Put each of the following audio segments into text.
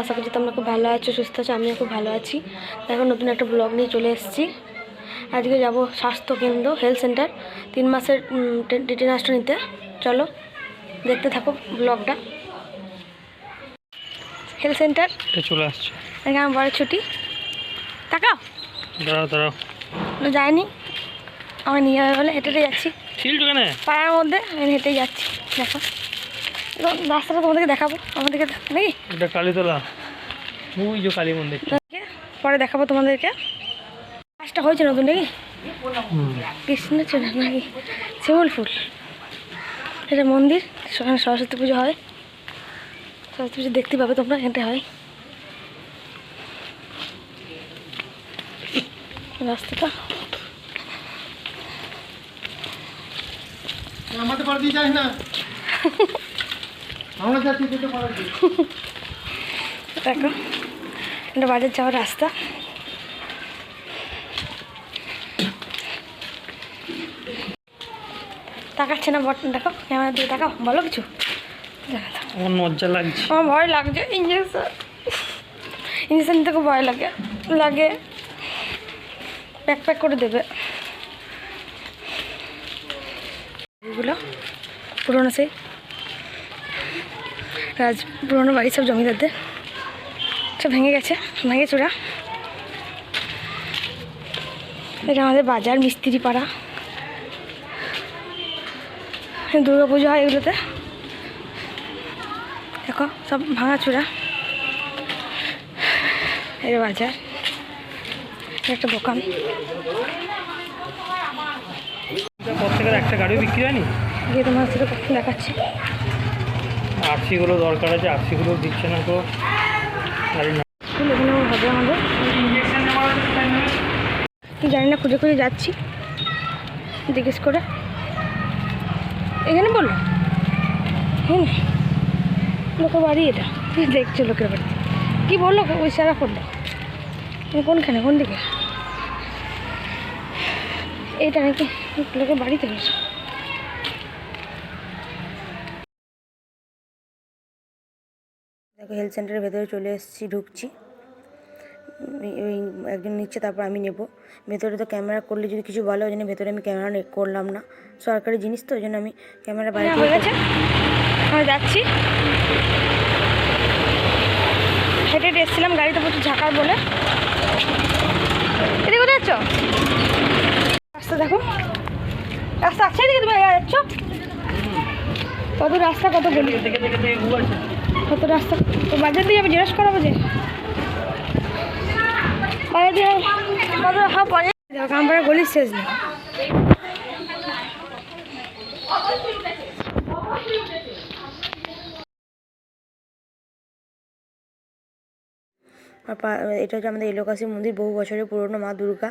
আশা করছি তোমরা খুব ভালো আছো সুস্থ আছো আমিও খুব ভালো আছি। এখন নতুন একটা ব্লগ নিয়ে চলে এসেছি। আজকে যাব স্বাস্থ্য কেন্দ্র হেলথ সেন্টার তিন মাসের টিটেনাসটা নিতে। চলো দেখতে থাকো ব্লগটা হেলথ সেন্টার চলে আসছে। এখানে আমার বড় ছুটি। টাকা দাঁড়াও দাঁড়াও। যায়নি আমি নিয়ে যাবে বলে হেঁটে হেঁটে যাচ্ছি পাড়ার মধ্যে আমি হেঁটেই যাচ্ছি। দেখো। এবং রাস্তাটা তোমাদেরকে দেখাবো। আমাদেরকে নাকি? এটা কালীতলা। ওই যে কালী মন্দির। পরে দেখাবো তোমাদেরকে। কাজটা হয়েছে নতুন নাকি? কৃষ্ণচূড়া নাকি? শিমুল ফুল। এটা মন্দির সেখানে সরস্বতী পুজো হয়। সরস্বতী পুজো দেখতে পাবে তোমরা এখানটায় হয়। রাস্তাটা। আমাদের পাড়া দিয়ে যাস না আমরা যাচ্ছি যেতে পারা দিয়ে দেখো এটা বাজার যাওয়ার রাস্তা। তাকাচ্ছে না বটন দেখো ক্যামেরা দিয়ে তাকাও বলো কিছু? আমার মজ্জা লাগছে। আমার ভয় লাগছে ইঞ্জেকশন ইঞ্জেকশন থেকে ভয় লাগে লাগে। প্যাক প্যাক করে দেবে। এগুলো পুরোনো সেই রাজ পুরোনো বাড়ি সব জমিদারদের। সব ভেঙে গেছে ভেঙে চূড়া এটা আমাদের বাজার মিস্ত্রি পাড়া দুর্গা পুজো হয় এগুলোতে। দেখো সব ভাঙা চূড়া এটা বাজার। একটা দোকান। একটা গাড়িও বিক্রি হয়নি? গিয়ে তোমার সাথে দেখাচ্ছি। আরসিগুলো দরকার আছে আরসিগুলো দিচ্ছে না তো, জানি না। খুঁজে খুঁজে যাচ্ছি। জিজ্ঞেস করে। এখানে বলল হ্যাঁ লোকের বাড়ি এটা। দেখছ লোকের বাড়ি? কি বলল? ওই সারা করল কোনখানে? কোন দিকে? এইটা নাকি লোকের বাড়িতে হয়েছে হেলথ সেন্টারের ভেতরে চলে এসেছি, ঢুকছি। একজন নিচ্ছে, তারপর আমি নেব। ভেতরে তো ক্যামেরা করলে যদি কিছু বলে, ওই জন্য ভেতরে আমি ক্যামেরা করলাম না। সরকারি জিনিস তো, ওই জন্য আমি ক্যামেরা বাইরে হয়ে গেছে। আমি যাচ্ছি। হেঁটে হেঁটে এসেছিলাম গাড়িতে প্রচুর ঝাঁকার বলে। কোথায় যাচ্ছ? রাস্তা দেখো। রাস্তা আছে এদিকে তুমি যাচ্ছ? কত রাস্তা, কত গলি? কত রাস্তা, তো বাজার দিয়ে যাবে জিজ্ঞেস করাবো যে দেখো, আমার শেষ নেই। এটা হচ্ছে আমাদের এলোকাশি মন্দির, বহু বছরের পুরনো মা দুর্গা।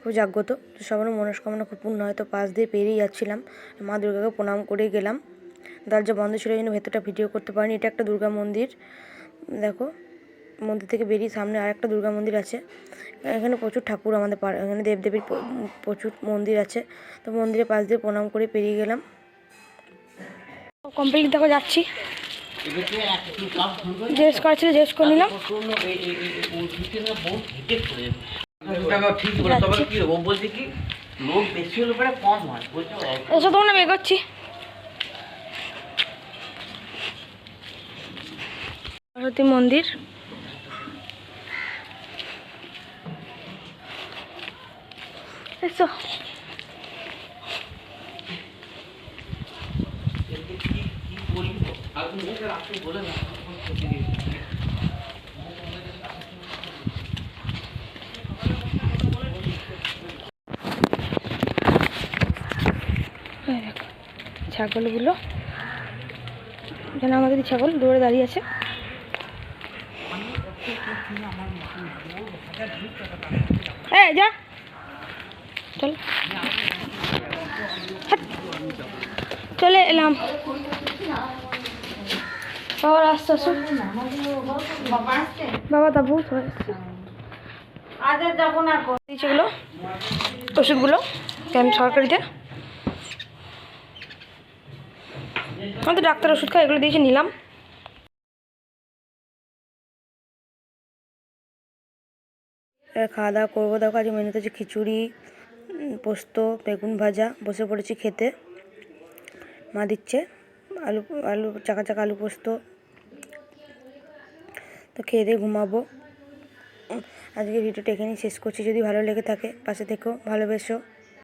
খুব জাগ্রত। তো সবার মনস্কামনা খুব পূর্ণ হয়। তো পাশ দিয়ে পেরিয়ে যাচ্ছিলাম। মা দুর্গাকে প্রণাম করে গেলাম। দরজা বন্ধ ছিল এই জন্য ভেতরটা ভিডিও করতে পারিনি। এটা একটা দুর্গা মন্দির। দেখো, মন্দির থেকে বেরিয়ে সামনে আর একটা দুর্গা মন্দির আছে। এখানে প্রচুর ঠাকুর আমাদের পাড়া, এখানে দেবদেবীর প্রচুর মন্দির আছে। তো মন্দিরের পাশ দিয়ে প্রণাম করে পেরিয়ে গেলাম। কমপ্লিট, দেখো যাচ্ছি। জিজ্ঞেস করা ছিল জিজ্ঞেস করে নিলাম। এসো, তোমার আমি এগোচ্ছি সরস্বতী মন্দির। ছাগলগুলো। এখানে আমাদের ছাগল দৌড়ে দাঁড়িয়ে আছে। এই, যা। চল। চলে এলাম। বাবার আসতে আসুন বাবা তা বহুত হয়ে এসছে ওষুধগুলো, কেন সরকারিতে? আমাদের ডাক্তার ওষুধ খাই, এগুলো দিয়েছে, নিলাম। খাওয়া দাওয়া করব। দেখো, আজকে মেনুতে হচ্ছে খিচুড়ি পোস্ত, বেগুন ভাজা, বসে পড়েছি খেতে। মা দিচ্ছে আলু আলু, চাকা চাকা আলু পোস্ত। তো খেয়ে দিয়ে ঘুমাবো। আজকে ভিডিওটা এখানেই শেষ করছি। যদি ভালো লেগে থাকে, পাশে থেকো ভালোবেসো।